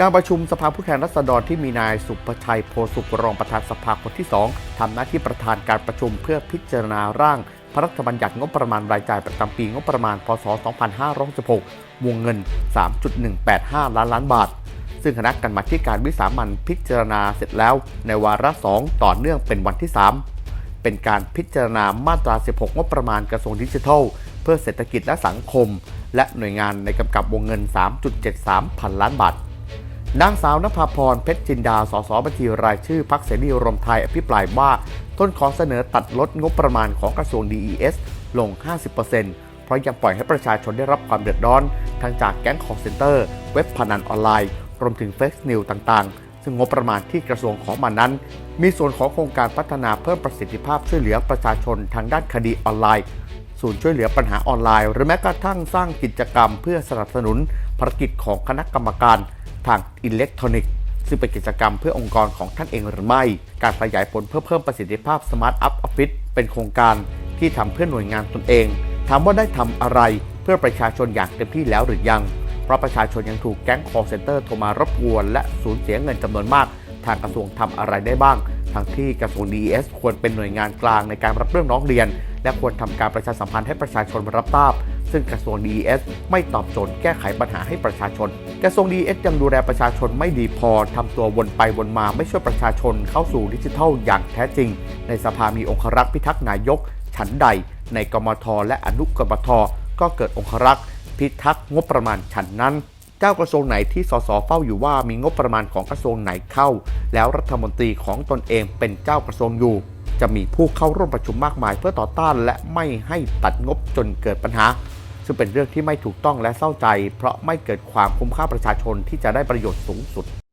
การประชุมสภาผู้แทนราษฎรที่มีนายสุภชัยโพสุขรองประธานสภาคนที่ 2ทำหน้าที่ประธานการประชุมเพื่อพิจารณาร่าง พระราชบัญญัติงบประมาณรายจ่ายประจำปีงบประมาณ พศ 2566วงเงิน 3.185 ล้านล้านบาท ซึ่งคณะกรรมาธิการวิสามันพิจารณาเสร็จแล้ว ในวาระ 2 ต่อเนื่องเป็นวันที่ 3 เป็นการพิจารณามาตรา 16 งบประมาณกระทรวงดิจิทัล เพื่อเศรษฐกิจและสังคม และหน่วยงานในกำกับวงเงิน 3.73 พันล้านบาท นางสาวนภาพรเพชรจินดา สสบัญชีรายชื่อพักเสรีรวมไทยอภิปรายว่า ต้นขอเสนอตัดลดงบประมาณของกระทรวง DES ลง 50%เพราะยังปล่อยให้ประชาชนได้รับความเดือดร้อน ทั้งจากแก๊งคอร์เซนเตอร์ เว็บพนันออนไลน์ รวมถึงเฟซนิวต่างๆ ซึ่งงบประมาณที่กระทรวงของมันนั้น มีส่วนของโครงการพัฒนาเพิ่มประสิทธิภาพช่วยเหลือประชาชนทางด้านคดีออนไลน์ ศูนย์ช่วยเหลือปัญหาออนไลน์ หรือแม้กระทั่งสร้างกิจกรรม เพื่อสนับสนุนภารกิจของคณะกรรมการทางอิเล็กทรอนิกส์ซึ่งเป็นกิจกรรมเพื่อองค์กรของท่านเองหรือไม่ การขยายผลเพื่อเพิ่มประสิทธิภาพ Smart Up Office เป็นโครงการที่ทำเพื่อหน่วยงานตนเอง ถามว่าได้ทำอะไรเพื่อประชาชนอย่างเต็มที่แล้วหรือยัง เพราะประชาชนยังถูกแก๊ง call center โทรมารบกวน และสูญเสียเงินจำนวนมาก ทางกระทรวงทำอะไรได้บ้าง ทั้งที่กระทรวง DES ควรเป็นหน่วยงานกลางในการรับเรื่องร้องเรียน และควรทำการประชาสัมพันธ์ให้ประชาชนรับทราบ ซึ่งกระทรวง DES ไม่ตอบโจทย์แก้ไขปัญหาให้ประชาชน กระทรวง DES ยังดูแลประชาชนไม่ดีพอทำตัววนไปวนมาไม่ช่วยประชาชนเข้าสู่ดิจิทัลอย่างแท้จริง ในสภามีองครักษ์พิทักษ์นายก ฉันใด ในกมทและอนุกมทก็เกิดองครักษ์พิทักษ์งบประมาณฉันนั้น จ้ากระทรวงไหนที่สสเฝ้าอยู่ว่ามีงบประมาณของกระทรวงไหนเข้า แล้วรัฐมนตรีของตนเองเป็นเจ้ากระทรวงอยู่ จะมีผู้เข้าร่วมประชุมมากมายเพื่อต่อต้านและไม่ให้ตัดงบจนเกิดปัญหา ซึ่งเป็นเรื่องที่ไม่ถูกต้องและเศร้าใจ เพราะไม่เกิดความคุ้มค่าประชาชนที่จะได้ประโยชน์สูงสุด